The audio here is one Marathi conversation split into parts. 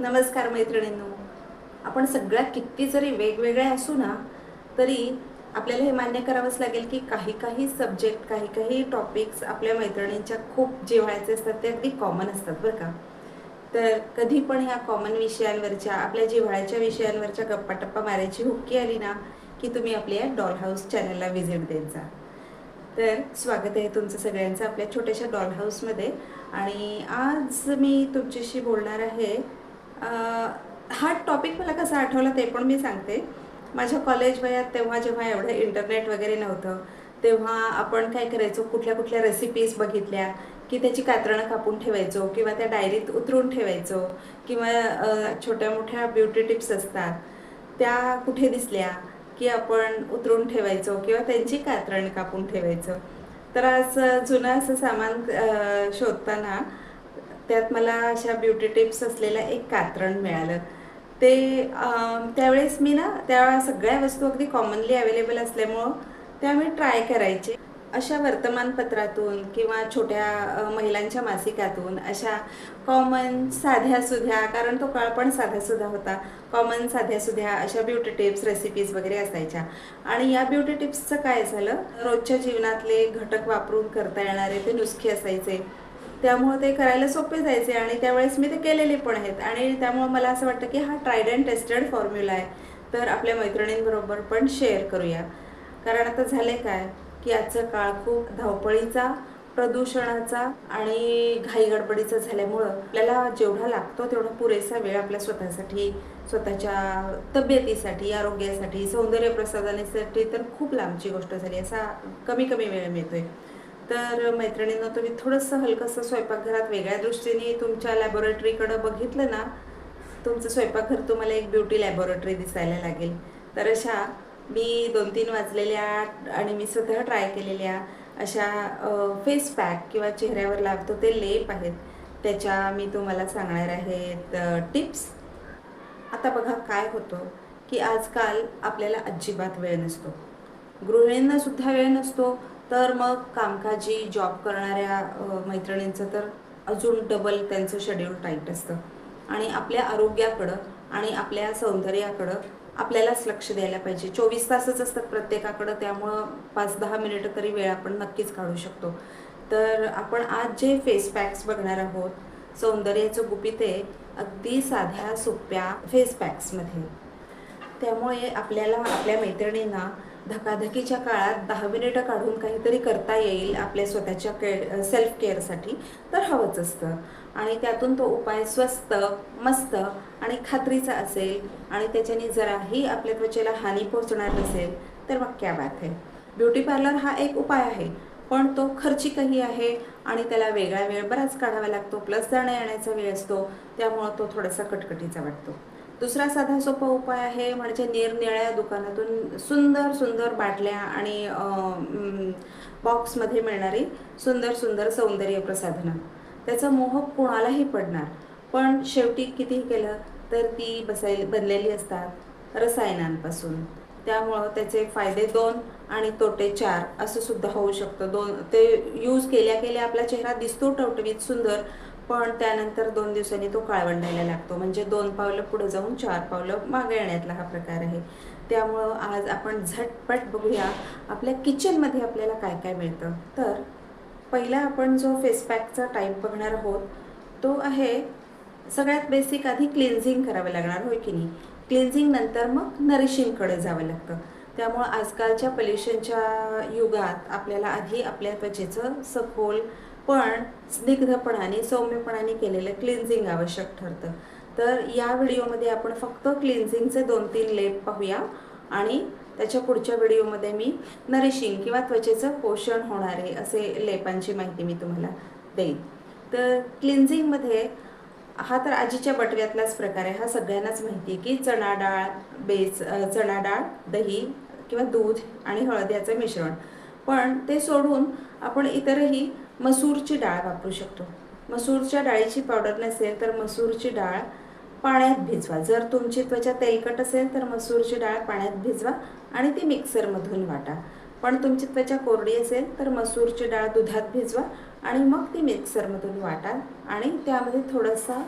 नमस्कार मैत्रिणींनो. आपण सगळ्या किती जरी वेगवेगळ्या असू ना तरी आपल्याला हे मान्य करावंच लागेल की काही काही सब्जेक्ट काही काही टॉपिक्स आपल्या मैत्रिणींच्या खूप जिव्हाळ्याचे असतात ते अगदी कॉमन असतात बरं का. तर कधी पण ह्या कॉमन विषयांवरच्या आपल्या जिव्हाळ्याच्या विषयांवरच्या गप्पा टप्पा मारायची हुक्की आली ना की तुम्ही आपल्या डॉल हाऊस चॅनलला व्हिजिट देत जा. तर स्वागत आहे तुमचं सगळ्यांचं आपल्या छोट्याशा डॉल हाऊसमध्ये आणि आज मी तुमच्याशी बोलणार आहे हा टॉपिक मला कसा आठवला ते पण मी सांगते. माझ्या कॉलेज वयात तेव्हा जेव्हा एवढं इंटरनेट वगैरे नव्हतं तेव्हा आपण काय करायचो कुठल्या कुठल्या रेसिपीज बघितल्या की त्याची कातरणं कापून ठेवायचो किंवा त्या डायरीत उतरून ठेवायचो किंवा छोट्या मोठ्या ब्युटी टिप्स असतात त्या कुठे दिसल्या की आपण उतरून ठेवायचो किंवा त्यांची कातरण कापून ठेवायचं. तर आज जुनं असं सामान शोधताना त्यात मला अशा ब्युटी टिप्स असलेलं एक कात्रण मिळालं. ते त्यावेळेस मी ना त्या सगळ्या वस्तू अगदी कॉमनली अवेलेबल असल्यामुळं त्या मी ट्राय करायचे. अशा वर्तमानपत्रातून किंवा छोट्या महिलांच्या मासिकातून अशा कॉमन साध्या सुध्या कारण तो काळ पण साध्या होता. कॉमन साध्या सुध्या अशा ब्युटी टिप्स रेसिपीज वगैरे असायच्या. आणि या ब्युटी टिप्सचं काय झालं? रोजच्या जीवनातले घटक वापरून करता येणारे ते नुसखे असायचे. त्यामुळं ते करायला सोपे जायचे आणि त्यावेळेस मी ते केलेले पण आहेत. आणि त्यामुळं मला असं वाटतं की हा ट्रायड अँड टेस्टेड फॉर्म्युला आहे. तर आपल्या मैत्रिणींबरोबर पण शेअर करूया. कारण आता झाले काय की आजचा काळ खूप धावपळीचा प्रदूषणाचा आणि घाईगडबडीचा झाल्यामुळं आपल्याला जेवढा लागतो तेवढा पुरेसा वेळ आपल्या स्वतःसाठी स्वतःच्या तब्येतीसाठी आरोग्यासाठी सौंदर्य प्रसाधनासाठी तर खूप लांबची गोष्ट झाली. असा कमी कमी वेळ मिळतोय. तर मैत्रिणींना तुम्ही थोडंसं हलकंसं स्वयंपाकघरात वेगळ्या दृष्टीने तुमच्या लॅबोरेटरीकडं बघितलं ना तुमचं स्वयंपाकघर तुम्हाला एक ब्युटी लॅबोरेटरी दिसायला लागेल. तर अशा मी दोन तीन वाजलेल्या आणि मी स्वतः ट्राय केलेल्या अशा फेस पॅक किंवा चेहऱ्यावर लावतो ते लेप आहेत. त्याच्या मी तुम्हाला सांगणार आहेत टिप्स आता बघा काय होतं की आजकाल आपल्याला अजिबात वेळ नसतो. गृहिणींनासुद्धा वेळ नसतो तर मग कामकाजी जॉब करणाऱ्या मैत्रिणींचं तर अजून डबल त्यांचं शेड्यूल टाईट असतं. आणि आपल्या आरोग्याकडं आणि आपल्या सौंदर्याकडं आपल्यालाच लक्ष द्यायला पाहिजे. चोवीस तासच असतात प्रत्येकाकडं त्यामुळं पाच दहा मिनिटं तरी वेळ आपण नक्कीच काढू शकतो. तर आपण आज जे फेस पॅक्स बघणार आहोत सौंदर्याचं गुपित आहे अगदी साध्या सोप्या फेस पॅक्समध्ये त्यामुळे आपल्याला आपल्या मैत्रिणींना धकाधकीच्या काळात दहा मिनिटं काढून काहीतरी करता येईल आपल्या स्वतःच्या केअर सेल्फ केअरसाठी तर हवंच असतं. आणि त्यातून तो उपाय स्वस्त मस्त आणि खात्रीचा असेल आणि त्याच्याने जराही आपल्या त्वचेला हानी पोहोचणार नसेल तर मग क्या बात आहे ब्युटी पार्लर हा एक उपाय आहे पण तो खर्चिकही आहे आणि त्याला वेगळा वेळ बराच काढावा लागतो प्लस जाण्या येण्याचा वेळ असतो त्यामुळं तो थोडासा कटकटीचा वाटतो. दुसरा साधा सोपा उपाय आहे म्हणजे निरनिळ्या दुकानातून सुंदर सुंदर बाटल्या आणि बॉक्समध्ये मिळणारी सुंदर सुंदर सौंदर्य प्रसाधनं. त्याचा मोह कोणालाही पडणार. पण शेवटी कितीही केलं तर ती बसाय बनलेली असतात रसायनांपासून. त्यामुळं त्याचे फायदे दोन आणि तोटे चार असं सुद्धा होऊ शकतं. दोन ते यूज केल्या केल्या आपला चेहरा दिसतो टवटवीत सुंदर पण त्यानंतर दोन दिवसांनी तो काळवंडायला लागतो. म्हणजे दोन पावलं पुढे जाऊन चार पावलं मागे येण्यातला हा प्रकार आहे. त्यामुळं आज आपण झटपट बघूया आपल्या किचनमध्ये आपल्याला काय काय मिळतं. तर पहिला आपण जो फेस पॅकचा टाईप बघणार आहोत तो आहे सगळ्यात बेसिक आधी क्लिन्झिंग करावं लागणार होय की नाही? क्लिन्झिंग नंतर मग नरिशिंगकडे जावं लागतं. त्यामुळं आजकालच्या पल्युशनच्या युगात आपल्याला आधी आपल्या त्वचेचं सखोल पण स्निग्धपणाने सौम्यपणाने केलेलं क्लिन्झिंग आवश्यक ठरतं. तर या व्हिडिओमध्ये आपण फक्त क्लिन्झिंगचे दोन तीन लेप पाहूया आणि त्याच्या पुढच्या व्हिडिओमध्ये मी नरिशिंग किंवा त्वचेचं पोषण होणारे असे लेपांची माहिती मी तुम्हाला देईन. तर क्लिन्झिंगमध्ये हा तर आजीच्या बटव्यातलाच प्रकार आहे. हा सगळ्यांनाच माहिती आहे की चणा डाळ बेस चणा डाळ दही किंवा दूध आणि हळद याचं मिश्रण. पण ते सोडून आपण इतरही मसूरची डाळ वापरू शकतो. मसूरच्या डाळीची पावडर नसेल तर मसूरची डाळ पाण्यात भिजवा. जर तुमची त्वचा तेलकट असेल तर मसूरची डाळ पाण्यात भिजवा आणि ती मिक्सरमधून वाटा. पण तुमची त्वचा कोरडी असेल तर मसूरची डाळ दुधात भिजवा आणि मग ती मिक्सरमधून वाटा आणि त्यामध्ये थोडासा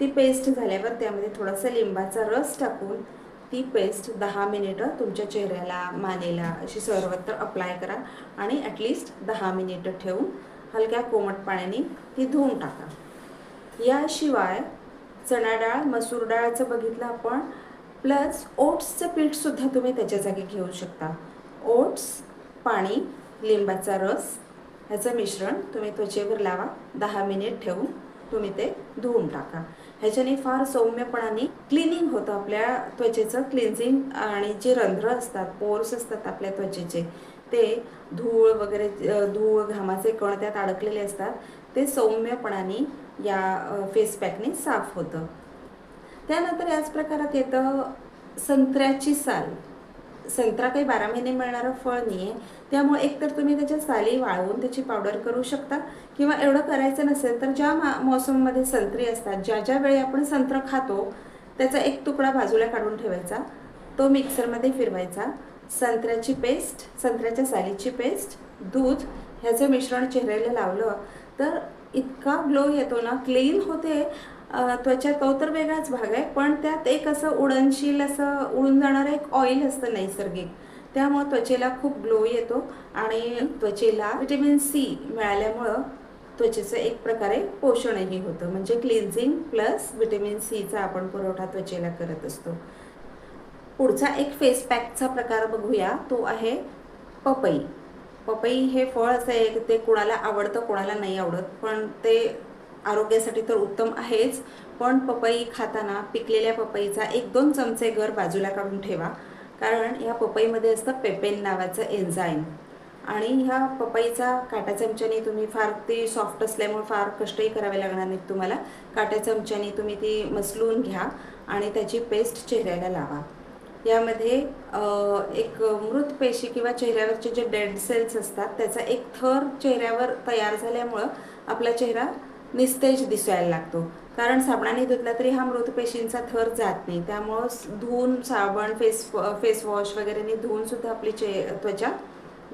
ती पेस्ट झाल्यावर त्यामध्ये थोडासा लिंबाचा रस टाकून ती पेस्ट दहा मिनिटं तुमच्या चेहऱ्याला मानेला अशी सर्वत्र अप्लाय करा आणि ॲटलिस्ट दहा मिनिटं ठेवून हलक्या कोमट पाण्याने ती धुवून टाका. याशिवाय चणा डाळ मसूर डाळचं बघितलं आपण प्लस ओट्सचं पीठसुद्धा तुम्ही त्याच्या जागी घेऊ शकता. ओट्स पाणी लिंबाचा रस ह्याचं मिश्रण तुम्ही त्वचेवर लावा दहा मिनिट ठेवून तुम्ही ते धुवून टाका. ह्याच्याने फार सौम्यपणाने क्लिनिंग होतं आपल्या त्वचेचं. क्लिन्झिंग आणि जे रंध्र असतात पोर्स असतात आपल्या त्वचेचे ते धूळ वगैरे धूळ घामाचे कण त्यात अडकलेले असतात. ते सौम्यपणाने या फेस पॅकने साफ होतं. त्यानंतर याच प्रकारात येतं संत्र्याची साल. संत्रा काही बारा महिने मिळणारं फळ नाही आहे त्यामुळे एकतर तुम्ही त्याच्या साली वाळवून त्याची पावडर करू शकता किंवा एवढं करायचं नसेल तर ज्या मा मोसममध्ये संत्री असतात ज्या ज्या वेळी आपण संत्र खातो त्याचा एक तुकडा बाजूला काढून ठेवायचा. तो मिक्सरमध्ये फिरवायचा. संत्र्याची पेस्ट संत्र्याच्या सालीची पेस्ट दूध ह्याचं मिश्रण चेहऱ्याला लावलं. तर इतका ग्लो येतो ना क्लीन होते. त्वचा तो तर वेगळाच भाग आहे पण त्यात एक असं उडनशील असं उडून जाणारं एक ऑइल असतं नैसर्गिक. त्यामुळं त्वचेला खूप ग्लो येतो आणि त्वचेला व्हिटॅमिन सी मिळाल्यामुळं त्वचेचं एक प्रकारे पोषणही होतं. म्हणजे क्लिन्झिंग प्लस व्हिटॅमिन सीचा आपण पुरवठा त्वचेला करत असतो. पुढचा एक फेस पॅकचा प्रकार बघूया. तो आहे पपई. पपई हे फळ असं आहे की ते कोणाला आवडतं कोणाला नाही आवडत. पण ते आरोग्यासाठी तर उत्तम आहेच. पण पपई खाताना पिकलेल्या पपईचा एक दोन चमचे घर बाजूला काढून ठेवा. कारण ह्या पपईमध्ये असतं पेपेन नावाचं एन्झाईम आणि ह्या पपईचा काट्या चमच्याने तुम्ही फार ती सॉफ्ट असल्यामुळे फार कष्टही करावे लागणार नाहीत तुम्हाला. काट्या चमच्याने तुम्ही ती मसलून घ्या आणि त्याची पेस्ट चेहऱ्याला लावा. यामध्ये एक मृत पेशी किंवा चेहऱ्यावरचे जे डेड सेल्स असतात त्याचा एक थर चेहऱ्यावर तयार झाल्यामुळं आपला चेहरा निस्तेज दिसायला लागतो. कारण साबणाने धुतला तरी हा मृत पेशींचा थर जात नाही. त्यामुळं धुवून साबण फेस फेस वॉश वगैरेने धुवूनसुद्धा आपली चे त्वचा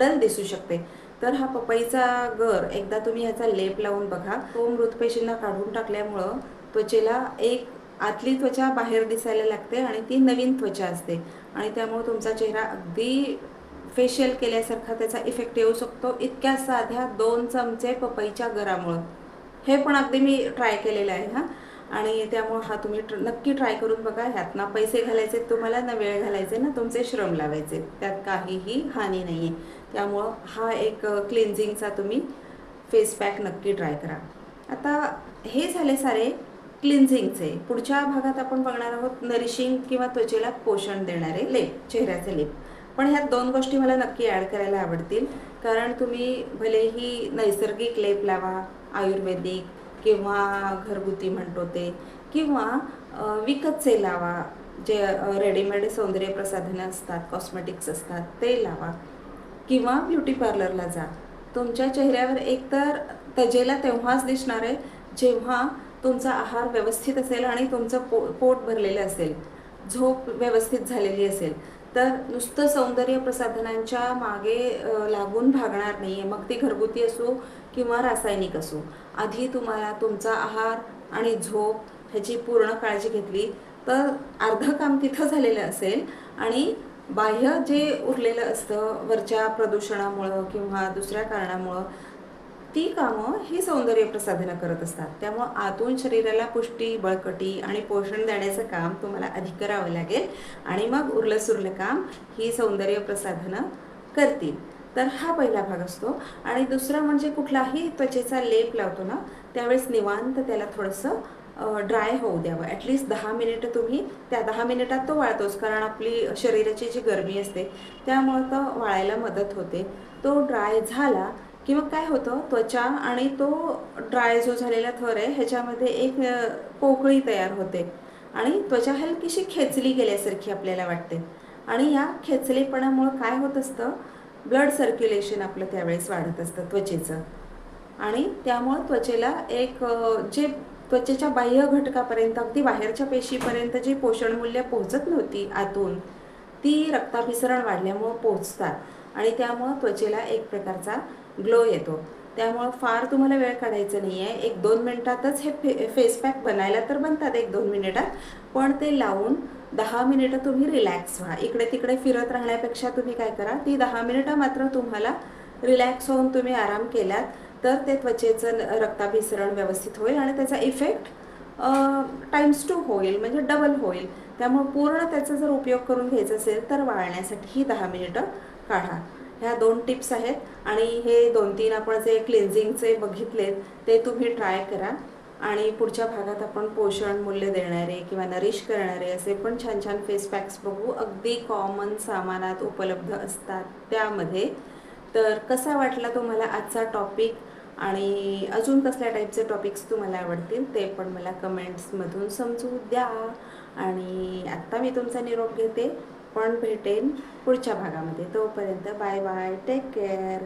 डल दिसू शकते. तर हा पपईचा गर एकदा तुम्ही ह्याचा लेप लावून बघा. तो मृत पेशींना काढून टाकल्यामुळं त्वचेला एक आतली त्वचा बाहेर दिसायला लागते आणि ती नवीन त्वचा असते. आणि त्यामुळे तुमचा चेहरा अगदी फेशियल केल्यासारखा त्याचा इफेक्ट येऊ शकतो. इतक्या साध्या दोन चमचे पपईच्या गरामुळं हे पण अगदी मी ट्राय केलेलं आहे हां. आणि त्यामुळं हा तुम्ही ट्र- नक्की ट्राय करून बघा. ह्यात ना पैसे घालायचे तुम्हाला ना वेळ घालायचे ना तुमचे श्रम लावायचे. त्यात काहीही हानी नाही आहे त्यामुळं हा एक क्लिन्झिंगचा तुम्ही फेस पॅक नक्की ट्राय करा. आता हे झाले सारे क्लिन्झिंगचे. पुढच्या भागात आपण बघणार आहोत नरिशिंग किंवा त्वचेला पोषण देणारे लेप चेहऱ्याचे लेप. पण ह्या दोन गोष्टी मला नक्की ॲड करायला आवडतील. कारण तुम्ही भलेही नैसर्गिक लेप लावा आयुर्वेदिक किंवा घरगुती म्हणतो ते किंवा विकतचे लावा जे रेडीमेड सौंदर्य प्रसाधनं असतात कॉस्मेटिक्स असतात ते लावा. किंवा ब्युटी पार्लरला जा. तुमच्या चेहऱ्यावर एकतर तजेला तेव्हाच दिसणार आहे जेव्हा तुमचा आहार व्यवस्थित असेल आणि तुमचं पो पोट भरलेलं असेल झोप व्यवस्थित झालेली असेल तर नुसतं सौंदर्य प्रसाधनांच्या मागे लागून भागणार नाही आहे मग ती घरगुती असो किंवा रासायनिक असो. आधी तुम्हाला तुमचा आहार आणि झोप ह्याची पूर्ण काळजी घेतली तर अर्धं काम तिथं झालेलं असेल आणि बाह्य जे उरलेलं असतं वरच्या प्रदूषणामुळं किंवा दुसऱ्या कारणामुळं ती कामं ही सौंदर्य प्रसाधनं करत असतात. त्यामुळं आतून शरीराला पुष्टी बळकटी आणि पोषण देण्याचं काम तुम्हाला अधिक करावं लागेल आणि मग उरलं सुरलं काम ही सौंदर्य प्रसाधनं करतील. तर हा पहिला भाग असतो. आणि दुसरा म्हणजे कुठलाही त्वचेचा लेप लावतो ना त्यावेळेस निवांत त्याला थोडंसं ड्राय होऊ द्यावं. ॲटलिस्ट दहा मिनिटं तुम्ही त्या दहा मिनिटात तो वाळतोच. कारण आपली शरीराची जी गरमी असते त्यामुळं तो वाळायला मदत होते. तो ड्राय झाला किंवा काय होतं त्वचा आणि तो ड्राय जो झालेला थर आहे ह्याच्यामध्ये एक पोकळी तयार होते. आणि त्वचा हलकीशी खेचली गेल्यासारखी आपल्याला वाटते. आणि या खेचलेपणामुळं काय होत असतं? ब्लड सर्क्युलेशन आपलं त्यावेळेस वाढत असतं त्वचेचं. आणि त्यामुळं त्वचेला एक जे त्वचेच्या बाह्य घटकापर्यंत अगदी बाहेरच्या पेशीपर्यंत जी पोषणमूल्य पोहोचत नव्हती आतून ती रक्ताभिसरण वाढल्यामुळं पोहोचतात. आणि त्यामुळं त्वचेला एक प्रकारचा ग्लो येतो. त्यामुळं फार तुम्हाला वेळ काढायचा नाही आहे एक दोन मिनिटातच हे फे फेस पॅक बनायला तर बनतात एक दोन मिनिटात. पण ते लावून दहा मिनिटं तुम्ही रिलॅक्स व्हा. इकडे तिकडे फिरत राहण्यापेक्षा तुम्ही काय करा ती दहा मिनिटं मात्र तुम्हाला रिलॅक्स होऊन तुम्ही आराम केलात तर ते त्वचेचं रक्ताभिसरण व्यवस्थित होईल आणि त्याचा इफेक्ट टाईम्स टू होईल म्हणजे डबल होईल. त्यामुळे पूर्ण त्याचा जर उपयोग करून घ्यायचा असेल तर वाळण्यासाठी ही दहा मिनिटं काढा ह्या दोन टिप्स आहेत आणि हे दोन तीन आपण जे क्लिन्झिंगचे बघितलेत ते तुम्ही ट्राय करा. आणि पुढच्या भागात आपण पोषण मूल्य देणारे किंवा नरिश करणारे असे पण छान छान फेस पॅक्स बघू. अगदी कॉमन सामानात उपलब्ध असतात त्यामध्ये. तर कसा वाटला तुम्हाला आजचा टॉपिक आणि अजून कसल्या टाईपचे टॉपिक्स तुम्हाला आवडतील ते पण मला कमेंट्समधून समजू द्या. आणि आत्ता मी तुमचा निरोप घेते. पण भेटेन पुढच्या भागामध्ये. तोपर्यंत बाय बाय टेक केअर